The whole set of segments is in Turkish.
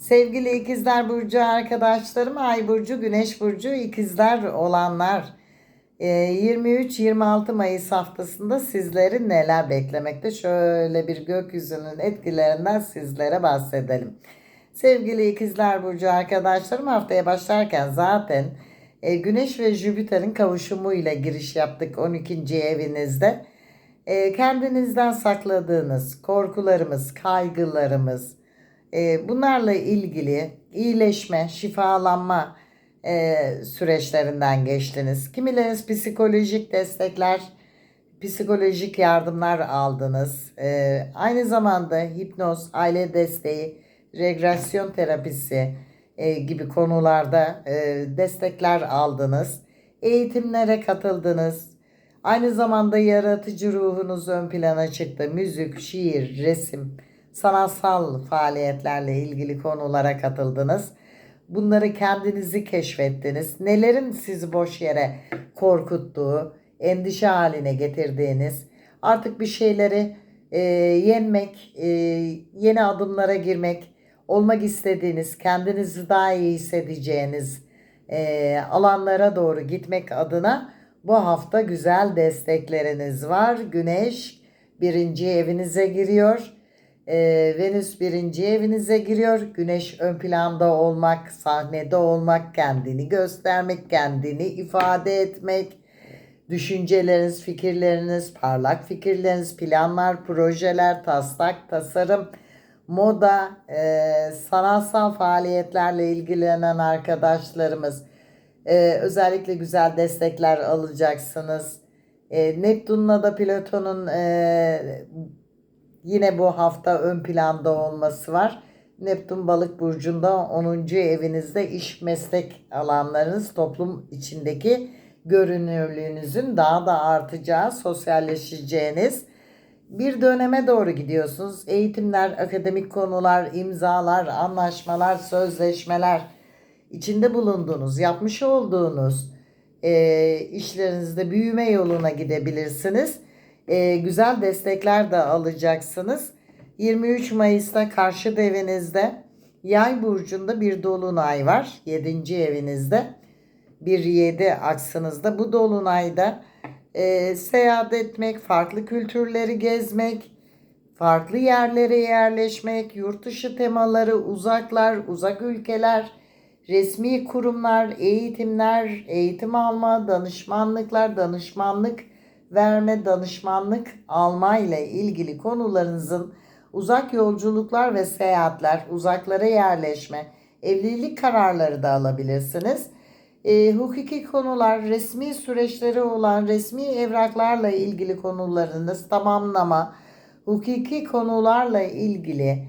Sevgili ikizler burcu arkadaşlarım, ay burcu, güneş burcu ikizler olanlar. Ee, 23-26 Mayıs haftasında sizleri neler beklemekte? Şöyle bir gökyüzünün etkilerinden sizlere bahsedelim. Sevgili ikizler burcu arkadaşlarım haftaya başlarken zaten e, Güneş ve Jüpiter'in kavuşumuyla giriş yaptık 12. evinizde. E, kendinizden sakladığınız korkularımız, kaygılarımız, e, bunlarla ilgili iyileşme, şifalanma e, süreçlerinden geçtiniz. Kimileriniz psikolojik destekler, psikolojik yardımlar aldınız. E, aynı zamanda hipnoz, aile desteği, regresyon terapisi e, gibi konularda e, destekler aldınız. Eğitimlere katıldınız. Aynı zamanda yaratıcı ruhunuz ön plana çıktı. Müzik, şiir, resim, sanatsal faaliyetlerle ilgili konulara katıldınız. Bunları kendinizi keşfettiniz. Nelerin sizi boş yere korkuttuğu, endişe haline getirdiğiniz, artık bir şeyleri e, yenmek, e, yeni adımlara girmek, olmak istediğiniz, kendinizi daha iyi hissedeceğiniz e, alanlara doğru gitmek adına bu hafta güzel destekleriniz var. Güneş birinci evinize giriyor. E, Venüs birinci evinize giriyor. Güneş ön planda olmak, sahnede olmak, kendini göstermek, kendini ifade etmek, düşünceleriniz, fikirleriniz, parlak fikirleriniz, planlar, projeler, taslak, tasarım, moda, e, sanatsal faaliyetlerle ilgilenen arkadaşlarımız e, özellikle güzel destekler alacaksınız. E, Neptun'la da Plüton'un e, yine bu hafta ön planda olması var. Neptün balık burcunda 10. evinizde iş meslek alanlarınız toplum içindeki görünürlüğünüzün daha da artacağı, sosyalleşeceğiniz bir döneme doğru gidiyorsunuz. Eğitimler, akademik konular, imzalar, anlaşmalar, sözleşmeler, içinde bulunduğunuz, yapmış olduğunuz e, işlerinizde büyüme yoluna gidebilirsiniz. E, güzel destekler de alacaksınız. 23 Mayıs'ta karşı evinizde Yay burcunda bir dolunay var. 7. evinizde. Bir 7 aksınızda. Bu dolunayda e, seyahat etmek, farklı kültürleri gezmek, farklı yerlere yerleşmek, yurt dışı temaları, uzaklar, uzak ülkeler, resmi kurumlar, eğitimler, eğitim alma, danışmanlıklar, danışmanlık verme, danışmanlık alma ile ilgili konularınızın uzak yolculuklar ve seyahatler, uzaklara yerleşme, evlilik kararları da alabilirsiniz. E, hukuki konular, resmi süreçleri olan resmi evraklarla ilgili konularınız tamamlama, hukuki konularla ilgili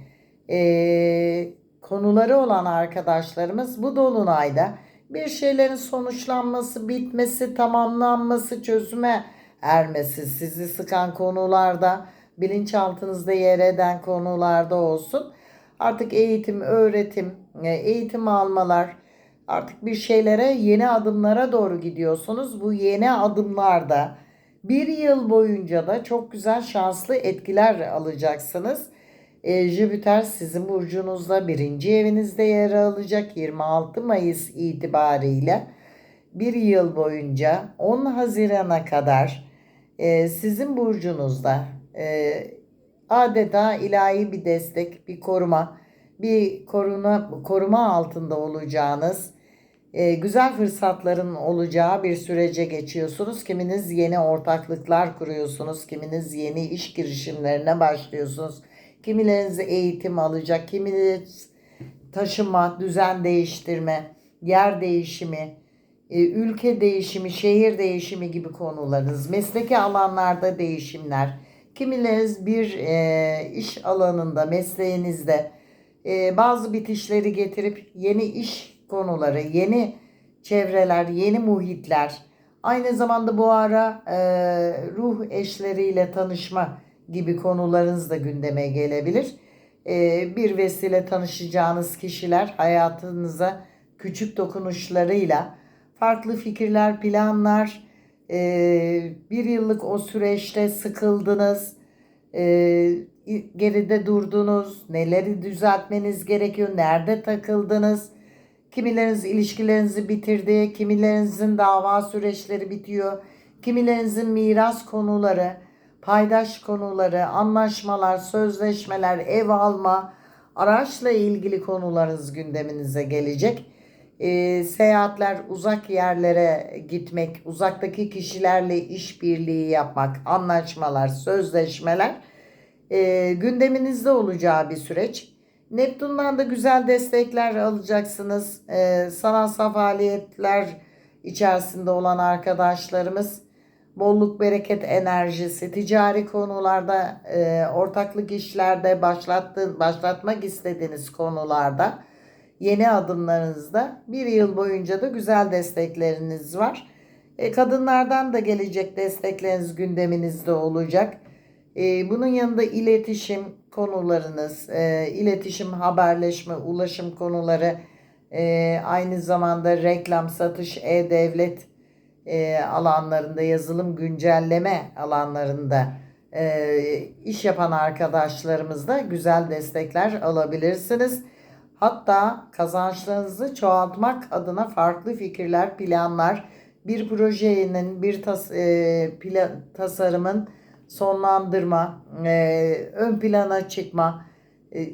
e, konuları olan arkadaşlarımız bu dolunayda bir şeylerin sonuçlanması, bitmesi, tamamlanması, çözüme ermesi, sizi sıkan konularda, bilinçaltınızda yer eden konularda olsun. Artık eğitim, öğretim, e, eğitim almalar, artık bir şeylere, yeni adımlara doğru gidiyorsunuz. Bu yeni adımlarda bir yıl boyunca da çok güzel şanslı etkiler alacaksınız. E, Jüpiter sizin burcunuzda birinci evinizde yer alacak 26 Mayıs itibariyle bir yıl boyunca 10 Haziran'a kadar e, sizin burcunuzda e, adeta ilahi bir destek, bir koruma, bir koruma, koruma altında olacağınız e, güzel fırsatların olacağı bir sürece geçiyorsunuz. Kiminiz yeni ortaklıklar kuruyorsunuz, kiminiz yeni iş girişimlerine başlıyorsunuz. Kimileriniz eğitim alacak, kiminiz taşıma, düzen değiştirme, yer değişimi, ülke değişimi, şehir değişimi gibi konularınız, mesleki alanlarda değişimler, kimileriniz bir e, iş alanında, mesleğinizde e, bazı bitişleri getirip yeni iş konuları, yeni çevreler, yeni muhitler, aynı zamanda bu ara e, ruh eşleriyle tanışma gibi konularınız da gündeme gelebilir. E, bir vesile tanışacağınız kişiler hayatınıza küçük dokunuşlarıyla farklı fikirler, planlar, e, bir yıllık o süreçte sıkıldınız, e, geride durdunuz? Neleri düzeltmeniz gerekiyor? Nerede takıldınız? Kimileriniz ilişkilerinizi bitirdi, kimilerinizin dava süreçleri bitiyor, kimilerinizin miras konuları, paydaş konuları, anlaşmalar, sözleşmeler, ev alma, araçla ilgili konularınız gündeminize gelecek. Ee, seyahatler, uzak yerlere gitmek, uzaktaki kişilerle işbirliği yapmak, anlaşmalar, sözleşmeler e, gündeminizde olacağı bir süreç. Neptun'dan da güzel destekler alacaksınız. E, sanatsal faaliyetler içerisinde olan arkadaşlarımız bolluk bereket enerjisi, ticari konularda, e, ortaklık işlerde başlattığın, başlatmak istediğiniz konularda yeni adımlarınızda bir yıl boyunca da güzel destekleriniz var. E, kadınlardan da gelecek destekleriniz gündeminizde olacak. E, bunun yanında iletişim konularınız, e, iletişim, haberleşme, ulaşım konuları, e, aynı zamanda reklam, satış, e-devlet e, alanlarında, yazılım güncelleme alanlarında e, iş yapan arkadaşlarımızda güzel destekler alabilirsiniz. Hatta kazançlarınızı çoğaltmak adına farklı fikirler, planlar, bir projenin, bir tas, e, pla- tasarımın sonlandırma, e, ön plana çıkma, e,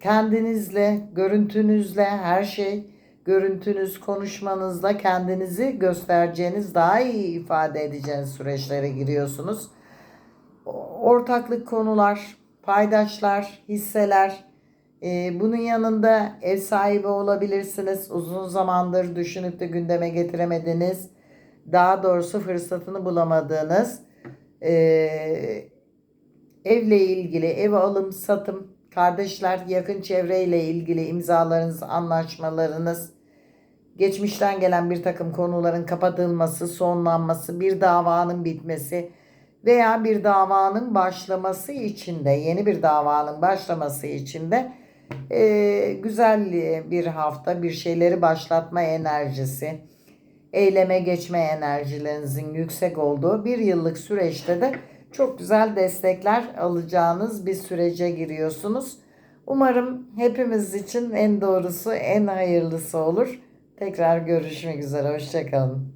kendinizle, görüntünüzle her şey, görüntünüz, konuşmanızla kendinizi göstereceğiniz, daha iyi ifade edeceğiniz süreçlere giriyorsunuz. Ortaklık konular, paydaşlar, hisseler, e, bunun yanında ev sahibi olabilirsiniz. Uzun zamandır düşünüp de gündeme getiremediniz. Daha doğrusu fırsatını bulamadığınız e, evle ilgili ev alım satım kardeşler yakın çevreyle ilgili imzalarınız anlaşmalarınız geçmişten gelen bir takım konuların kapatılması sonlanması bir davanın bitmesi veya bir davanın başlaması için de yeni bir davanın başlaması için de e, güzel bir hafta bir şeyleri başlatma enerjisi eyleme geçme enerjilerinizin yüksek olduğu bir yıllık süreçte de çok güzel destekler alacağınız bir sürece giriyorsunuz. Umarım hepimiz için en doğrusu, en hayırlısı olur. Tekrar görüşmek üzere. Hoşçakalın.